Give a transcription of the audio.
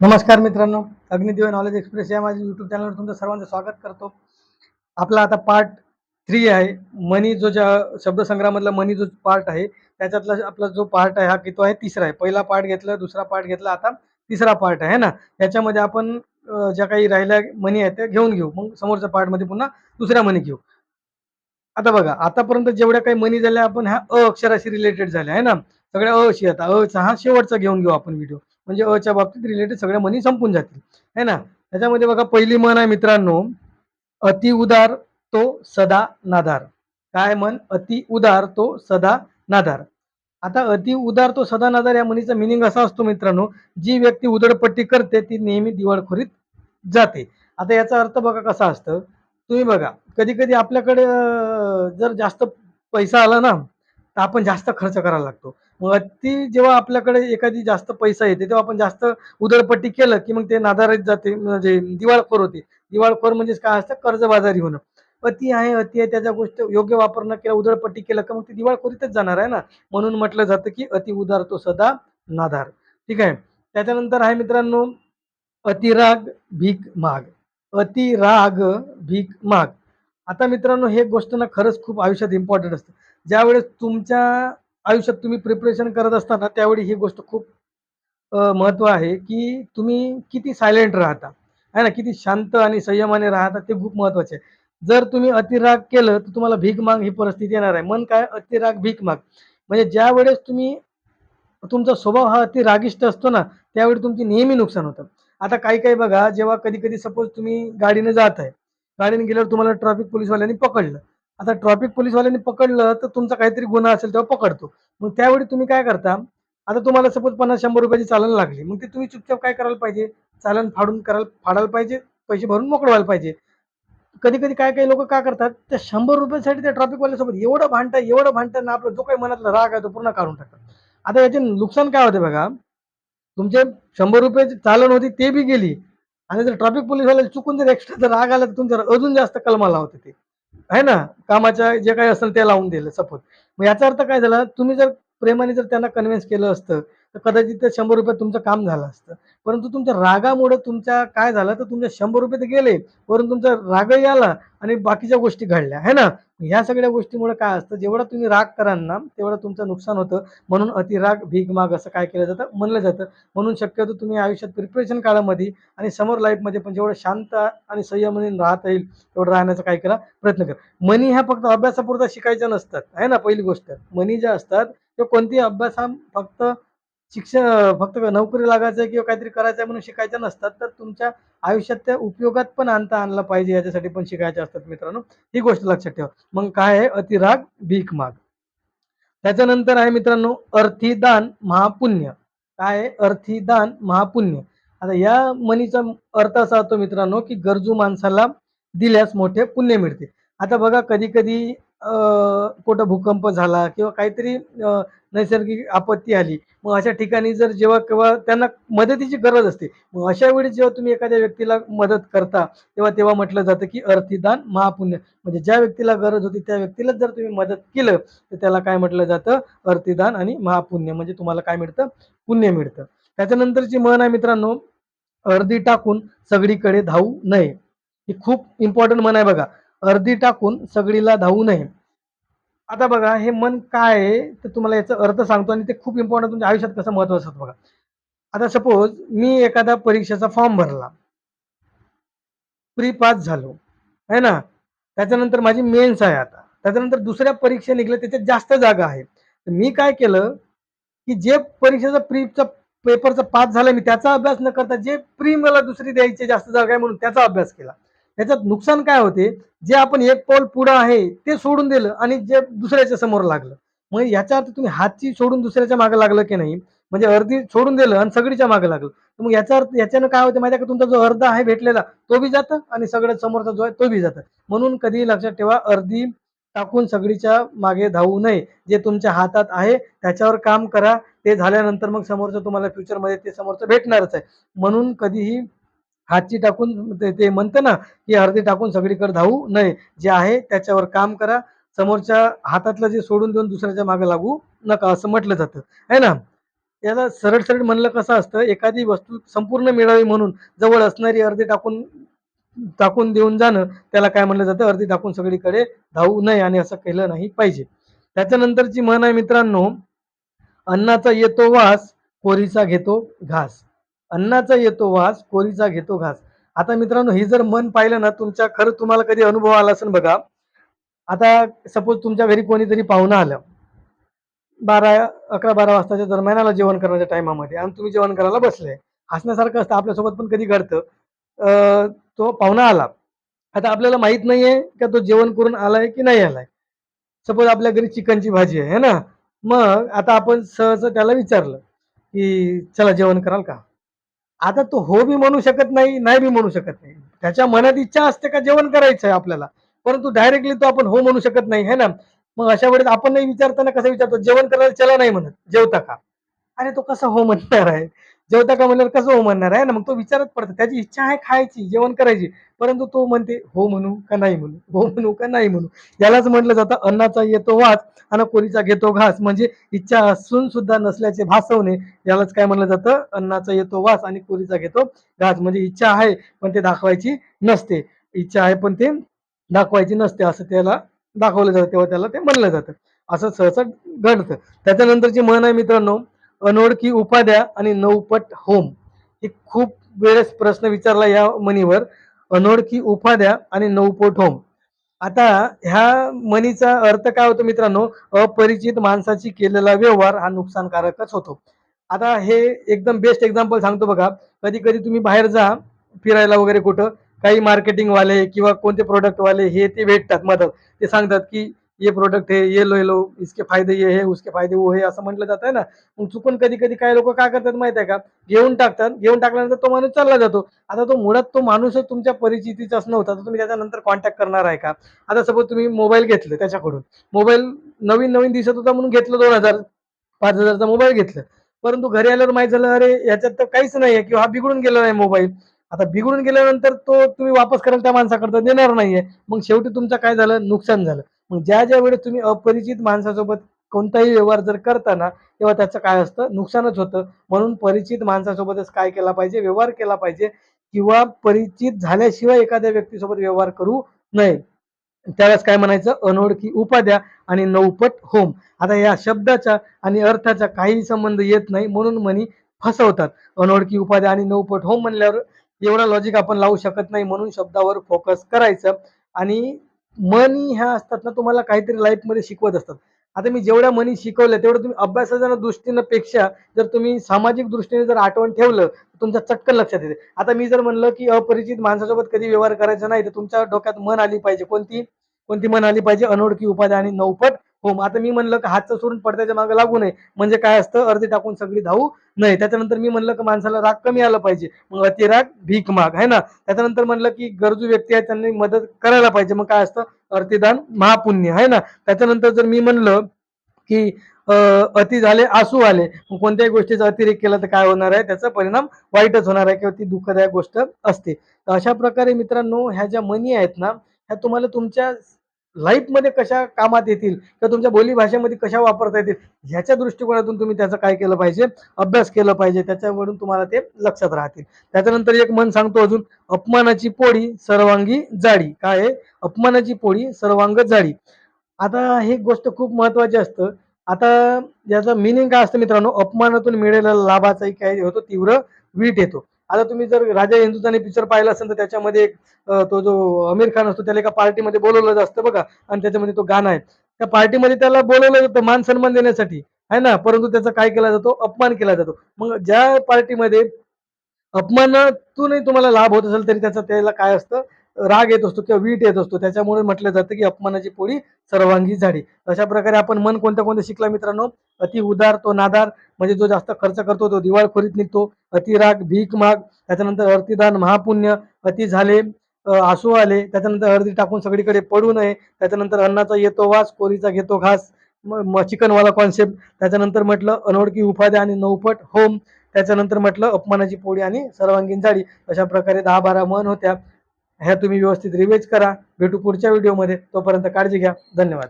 नमस्कार मित्रांनो Agnidev knowledge express या माझ्या यूट्यूब चॅनलवर तुमचं सर्वांचं स्वागत करतो. आपला आता पार्ट थ्री आहे. मनी जो ज्या शब्दसंग्रहामधला मनी जो पार्ट आहे त्याच्यातला आपला जो पार्ट आहे हा किती तो आहे तिसरा आहे. पहिला पार्ट घेतला दुसरा पार्ट घेतला आता तिसरा पार्ट आहे ना? याच्यामध्ये आपण ज्या काही राहिल्या मनी आहेत त्या घेऊन घेऊ. मग समोरच्या पार्टमध्ये पुन्हा दुसऱ्या मनी घेऊ. आता बघा आतापर्यंत जेवढ्या काही मनी झाल्या आपण ह्या अ अक्षराशी रिलेटेड झाल्या आहे ना? सगळ्या अशी आता आता अचा हा शेवटचा घेऊन घेऊ आपण व्हिडिओ म्हणजे अच्या बाबतीत रिलेटेड सगळ्या मनी संपून जातील. है ना? त्याच्यामध्ये बघा पहिली म्हण आहे मित्रांनो अति उदार तो सदा नाधार काय म्हण? अति उदार तो सदा नाधार आता अति उदार तो सदा नादार या म्हणीचा मिनिंग असा असतो मित्रांनो जी व्यक्ती उदडपट्टी करते ती नेहमी दिवाळखोरीत जाते. आता याचा अर्थ बघा कसा असतं. तुम्ही बघा कधी कधी आपल्याकडे जर जास्त पैसा आला ना तर आपण जास्त खर्च करायला लागतो. मग ती जेव्हा आपल्याकडे एखादी जास्त पैसा येते तेव्हा आपण जास्त उधळपट्टी केलं की मग ते नादारीत जाते. म्हणजे दिवाळखोर होते. दिवाळखोर म्हणजेच काय असतं? कर्जबाजारी होणं. अति आहे अति आहे त्याच्या गोष्ट योग्य वापर न केला उधळपट्टी केलं का मग ते दिवाळखोरीतच जाणार आहे ना? म्हणून म्हटलं जातं की अति उदार तो सदा नादार. ठीक आहे? त्याच्यानंतर आहे मित्रांनो अतिराग भीक माग. अतिराग भीक माग. आता मित्रांनो हे गोष्ट ना खरंच खूप आयुष्यात इम्पॉर्टंट असतं. ज्यावेळेस तुमच्या आयुष्यात तुम्ही प्रिपरेशन करत असताना त्यावेळी ही गोष्ट खूप महत्त्व आहे की तुम्ही किती सायलेंट राहता. आहे ना? किती शांत आणि संयमाने राहता ते खूप महत्त्वाचे आहे. जर तुम्ही अतिराग केलं तर तुम्हाला भीक माग ही परिस्थिती येणार आहे. मन काय? अतिराग भीक माग. म्हणजे ज्या वेळेस तुम्ही तुमचा स्वभाव हा अतिरागिष्ट असतो ना त्यावेळी तुमची नेहमी नुकसान होतं. आता काही काही बघा जेव्हा कधी कधी सपोज तुम्ही गाडीने जात आहे गाडीने गेल्यावर तुम्हाला ट्रॅफिक पोलीसवाल्यांनी पकडलं. आता ट्रॅफिक पोलीसवाल्यांनी पकडलं तर तुमचा काहीतरी गुन्हा असेल तेव्हा पकडतो. मग त्यावेळी तुम्ही काय करता? आता तुम्हाला सपोज पन्नास शंभर रुपयाची चालन लागली. मग ते तुम्ही चुपचाप काय करायला पाहिजे? चालन फाडून करायला फाडायला पाहिजे? पैसे भरून मोकळवायला व्हायला पाहिजे? कधी कधी काय काही लोक काय करतात? त्या शंभर रुपयासाठी त्या ट्रॅफिकवाल्यासोबत एवढं भांडतात एवढं भांडतात ना आपला जो काही मनातला राग आहे तो पूर्ण काढून टाकतात. आता याचे नुकसान काय होते बघा? तुमचे शंभर रुपयाची चालन होती ते बी गेली. आणि जर ट्रॅफिक पोलीसवाल्याला चुकून जर एक्स्ट्रा जर राग आला तर तुमच्यावर अजून जास्त कलमा लावते ते. आहे ना? कामाच्या जे काही असेल ते लावून दिलं सपोज मग याचा अर्थ काय झाला? तुम्ही जर प्रेमाने जर त्यांना कन्व्हिन्स केलं असतं तर कदाचित त्या शंभर रुपयात तुमचं काम झालं असतं. परंतु तुमच्या रागामुळे तुमच्या काय झालं? तर तुमच्या शंभर रुपये तर गेले परंतु तुमचा रागही आला आणि बाकीच्या गोष्टी घडल्या. आहे ना? ह्या सगळ्या गोष्टीमुळे काय असतं? जेवढा तुम्ही राग कराल ना तेवढं तुमचं नुकसान होतं. म्हणून अतिराग भीक माग असं काय केलं जातं? म्हणलं जातं. म्हणून शक्यतो तुम्ही आयुष्यात प्रिपरेशन काळामध्ये आणि समोर लाईफमध्ये पण जेवढं शांत आणि संयमाने राहता येईल तेवढं राहण्याचा काय करा प्रयत्न करा. मनी ह्या फक्त अभ्यासापुरता शिकायच्या नसतात. आहे ना? पहिली गोष्ट. मनी ज्या असतात ते कोणतीही अभ्यासा फक्त शिक्षण फक्त नोकरी लागायचं किंवा काहीतरी करायचं म्हणून शिकायच्या नसतात तर तुमच्या आयुष्यात त्या उपयोगात पण आणता आणलं पाहिजे याच्यासाठी पण शिकायचे असतात मित्रांनो. ही गोष्ट लक्षात ठेवा. मग काय आहे? अतिराग भीक माग. त्याच्यानंतर आहे मित्रांनो अर्थिदान महापुण्य. काय आहे? अर्थिदान महापुण्य. आता या मनीचा अर्थ असा होतो मित्रांनो की गरजू माणसाला दिल्यास मोठे पुण्य मिळते. आता बघा कधी कधी कुठं भूकंप झाला किंवा काहीतरी नैसर्गिक आपत्ती आली मग अशा ठिकाणी जर जेव्हा केव्हा त्यांना मदतीची गरज असते मग अशा वेळी जेव्हा तुम्ही एखाद्या व्यक्तीला मदत करता तेव्हा तेव्हा म्हटलं जातं की अर्थिदान महापुण्य. म्हणजे ज्या व्यक्तीला गरज होती त्या व्यक्तीलाच जर तुम्ही मदत केलं तर त्याला काय म्हटलं जातं? अर्थिदान आणि महापुण्य. म्हणजे तुम्हाला काय मिळतं? पुण्य मिळतं. त्याच्यानंतरची म्हण आहे मित्रांनो अर्धी टाकून सगळीकडे धावू नये. ही खूप इम्पॉर्टंट म्हण आहे बघा. अर्धी टाकून सगळीला धावू नये. आता बघा हे मन काय आहे तर तुम्हाला याचा अर्थ सांगतो आणि ते खूप इम्पॉर्टंट तुमच्या आयुष्यात कसं महत्वाचं असतं बघा. आता सपोज मी एखादा परीक्षेचा फॉर्म भरला. प्री पास झालो. आहे ना? त्याच्यानंतर माझी मेन्स आहे आता. त्याच्यानंतर दुसऱ्या परीक्षा निघल्या त्याच्यात जास्त जागा आहे. तर मी काय केलं की जे परीक्षेचा प्रीचा पेपरचा पास झाला मी त्याचा अभ्यास न करता जे प्री मला दुसरी द्यायची जास्त जागा आहे म्हणून त्याचा अभ्यास केला. ह्याच्यात नुकसान काय होते? जे आपण एक पाऊल पुढं आहे ते सोडून दिलं आणि जे दुसऱ्याच्या समोर लागलं. मग याचा अर्थ तुम्ही हातची सोडून दुसऱ्याच्या मागे लागलं की नाही? म्हणजे अर्धी सोडून दिलं आणि सगळीच्या मागे लागलं. तर मग याचा अर्थ याच्यानं काय होतं माहिती आहे का? तुमचा जो अर्धा आहे भेटलेला तो बी जातं आणि सगळ्यात समोरचा जो आहे तो बी जातं. म्हणून कधीही लक्षात ठेवा अर्धी टाकून सगळीच्या मागे धावू नये. जे तुमच्या हातात आहे त्याच्यावर काम करा. ते झाल्यानंतर मग समोरचं तुम्हाला फ्युचरमध्ये ते समोरचं भेटणारच आहे. म्हणून कधीही हातची टाकून ते ते म्हणतं ना की अर्धी टाकून सगळीकडे धावू नये. जे आहे त्याच्यावर काम करा. समोरच्या हातातलं जे सोडून देऊन दुसऱ्याच्या मागे लागू नका असं म्हटलं जातं. आहे ना? याला सरळ सरळ म्हणलं कसं असतं एखादी वस्तू संपूर्ण मिळावी म्हणून जवळ असणारी अर्धी टाकून टाकून देऊन जाणं त्याला काय म्हणलं जातं? अर्धी टाकून सगळीकडे धावू नये आणि असं केलं नाही पाहिजे. त्याच्यानंतरची म्हण आहे मित्रांनो अन्नाचा येतो वास कोरीचा घेतो घास. अन्नाचा येतो वास कोरीचा घेतो घास. आता मित्रांनो ही जर मन पाहिलं ना तुमच्या खरं तुम्हाला कधी अनुभव आला असेल बघा. आता सपोज तुमच्या घरी कोणीतरी पाहुणं आलं. बारा अकरा बारा वाजताच्या दरम्यानाला जेवण करण्याच्या टायमामध्ये आणि तुम्ही जेवण करायला बसले. हसण्यासारखं असतं आपल्यासोबत पण कधी घडतं. अं, तो पाहुणा आला. आता आपल्याला माहीत नाहीये का तो जेवण करून आलाय की नाही आलाय? सपोज आपल्या घरी चिकनची भाजी आहे ना? मग आता आपण सहज त्याला विचारलं की चला जेवण कराल का? आता तो हो बी म्हणू शकत नाही नाही बी म्हणू शकत नाही. त्याच्या मनात इच्छा असते का जेवण करायचं आहे आपल्याला? परंतु डायरेक्टली तो आपण हो म्हणू शकत नाही है ना? मग अशा वेळेस आपण नाही विचारताना कसं विचारतो? जेवण करायला चला नाही म्हणत. जेवता का? अरे तो कसा हो म्हणणार आहे? जेवता का म्हणल्यावर कसं हो म्हणणार आहे? ना मग तो विचारत पडतो त्याची इच्छा आहे खायची जेवण करायची. परंतु तो म्हणते हो म्हणू का नाही म्हणू? हो म्हणू का नाही म्हणू? यालाच म्हटलं जातं अन्नाचा येतो वास आणि कोरीचा घेतो घास. म्हणजे इच्छा असून सुद्धा नसल्याचे भासवणे यालाच काय म्हणलं जातं? अन्नाचा येतो वास आणि कोरीचा घेतो घास. म्हणजे इच्छा आहे पण ते दाखवायची नसते. इच्छा आहे पण ते दाखवायची नसते असं त्याला दाखवलं जातं. तेव्हा त्याला ते म्हणलं जातं. असं सहसा घडतं. त्याच्यानंतरची म्हण आहे मित्रांनो अनोळखी उपाध्या आणि नौपट होम. हे खूप वेळेस प्रश्न विचारला या मनीवर अनोळखी उपाध्या आणि नौपट होम. आता ह्या मनीचा अर्थ काय होतो मित्रांनो? अपरिचित माणसाची केलेला व्यवहार हा नुकसानकारकच होतो. आता हे एकदम बेस्ट एक्झाम्पल सांगतो बघा. कधी कधी तुम्ही बाहेर जा फिरायला वगैरे कुठं. काही मार्केटिंगवाले किंवा कोणते प्रोडक्टवाले हे ते भेटतात मदत. ते सांगतात की ये प्रोडक्ट है ये लो ये लो इसके फायदे ये है उसके फायदे वो है असं म्हटलं जात आहे ना. मग चुकून कधी कधी काय लोक काय करतात माहीत आहे का? घेऊन टाकतात. घेऊन टाकल्यानंतर तो माणूस चालला जातो. आता तो मुळात तो माणूसच तुमच्या परिचितीचाच नव्हता. तर तुम्ही त्याच्यानंतर कॉन्टॅक्ट करणार आहे का? आता सपोज तुम्ही मोबाईल घेतलं त्याच्याकडून. मोबाईल नवीन नवीन दिसत होता म्हणून घेतलं दोन हजार पाच हजारचा मोबाईल घेतलं. परंतु घरी आल्यावर माहीत झालं अरे याच्यात तर काहीच नाही आहे किंवा हा बिघडून गेला नाही मोबाईल आता बिघडून गेल्यानंतर तो तुम्ही वापस करायला त्या माणसाकडे देणार नाहीये. मग शेवटी तुमचं काय झालं? नुकसान झालं. मग ज्या ज्या वेळेस तुम्ही अपरिचित माणसासोबत कोणताही व्यवहार जर करताना तेव्हा त्याचं काय असतं? नुकसानच होतं. म्हणून परिचित माणसासोबतच काय केला पाहिजे? व्यवहार केला पाहिजे. किंवा परिचित झाल्याशिवाय एखाद्या व्यक्तीसोबत व्यवहार करू नये. त्यावेळेस काय म्हणायचं? अनोळखी उपाध्या आणि नौपट होम. आता या शब्दाचा आणि अर्थाचा काही संबंध येत नाही म्हणून म्हणी फसवतात. अनोळखी उपाध्या आणि नौपट होम म्हणल्यावर एवढा लॉजिक आपण लावू शकत नाही म्हणून शब्दावर फोकस करायचं. आणि मनी ह्या असतात ना तुम्हाला काहीतरी लाईफमध्ये शिकवत असतात. आता मी जेवढ्या मनी शिकवल्या तेवढं तुम्ही अभ्यासाच्या दृष्टीनं पेक्षा जर तुम्ही सामाजिक दृष्टीने जर आठवण ठेवलं तर तुमच्या चटकन लक्षात येते. आता मी जर म्हणलं की अपरिचित माणसासोबत कधी व्यवहार करायचा नाही तर तुमच्या डोक्यात मन आली पाहिजे. कोणती? कोणती मन आली पाहिजे? अनोळखी उपाध्या आणि नौपट. होम आता मी म्हणलं की हातचं सोडून पडद्याच्या मागे लागू नये. म्हणजे काय असतं अर्धी टाकून सगळी धावू नये. त्याच्यानंतर मी म्हणलं की माणसाला राग कमी आला पाहिजे. मग अतिराग भीक माग आहे ना? त्याच्यानंतर म्हणलं की गरजू व्यक्ती आहे त्यांनी मदत करायला पाहिजे. मग काय असतं? अर्थिदान महापुण्य आहे ना? त्याच्यानंतर जर मी म्हणलं की अति झाले आसू आले मग कोणत्याही गोष्टीचा अतिरेक केला तर काय होणार आहे? त्याचा परिणाम वाईटच होणार आहे किंवा ती दुःखदायक गोष्ट असते. तर अशा प्रकारे मित्रांनो ह्या ज्या मनी आहेत ना ह्या तुम्हाला तुमच्या लाईफमध्ये कशा कामात येतील किंवा तुमच्या बोली भाषेमध्ये कशा वापरता येतील ह्याच्या दृष्टिकोनातून तुम्ही त्याचं काय केलं पाहिजे अभ्यास केला पाहिजे त्याच्यावरून तुम्हाला ते लक्षात राहतील. त्याच्यानंतर एक मन सांगतो अजून अपमानाची पोळी सर्वांगी जाडी. काय आहे? अपमानाची पोळी सर्वांग जाडी. आता हे गोष्ट खूप महत्वाची असतं. आता याचा मिनिंग काय असतं मित्रांनो? अपमानातून मिळालेला लाभाचाही काय होतो? तीव्र वीट येतो. आता तुम्ही जर राजा हिंदुस्थानी पिक्चर पाहिला असेल तर त्याच्यामध्ये एक तो जो आमिर खान असतो त्याला एका पार्टीमध्ये बोलवलं असतं बघा. आणि त्याच्यामध्ये तो गाणं आहे. त्या पार्टीमध्ये त्याला बोलवलं जातं मान सन्मान देण्यासाठी. आहे ना? परंतु त्याचा काय केला जातो? अपमान केला जातो. मग ज्या पार्टीमध्ये अपमानातूनही तुम्हाला लाभ होत असेल तरी त्याचा त्याला काय असतं? राग येत असतो किंवा वीट येत असतो. त्याच्यामुळे म्हटलं जातं की अपमानाची पोळी सर्वांगी झाडी अशा प्रकारे आपण मन कोणत्या कोणत्या शिकला मित्रांनो? अति उदार तो नादार म्हणजे जो जास्त खर्च करतो तो दिवाळखोरीत निघतो. अतिराग भीक माग त्याच्यानंतर अर्थिदान महापुण्य अति झाले आसू आले त्याच्यानंतर हळदी टाकून सगळीकडे पडू नये त्याच्यानंतर अन्नाचा येतो वास कोरीचा घेतो घास म चिकनवाला कॉन्सेप्ट त्याच्यानंतर म्हटलं अनोळखी उपाध्या आणि नौपट होम त्याच्यानंतर म्हटलं अपमानाची पोळी आणि सर्वांगीण झाडी अशा प्रकारे दहा बारा मन होत्या. ह्या तुम्ही व्यवस्थित रिवेज करा. भेटू पुढच्या व्हिडिओमध्ये तोपर्यंत काळजी घ्या. धन्यवाद.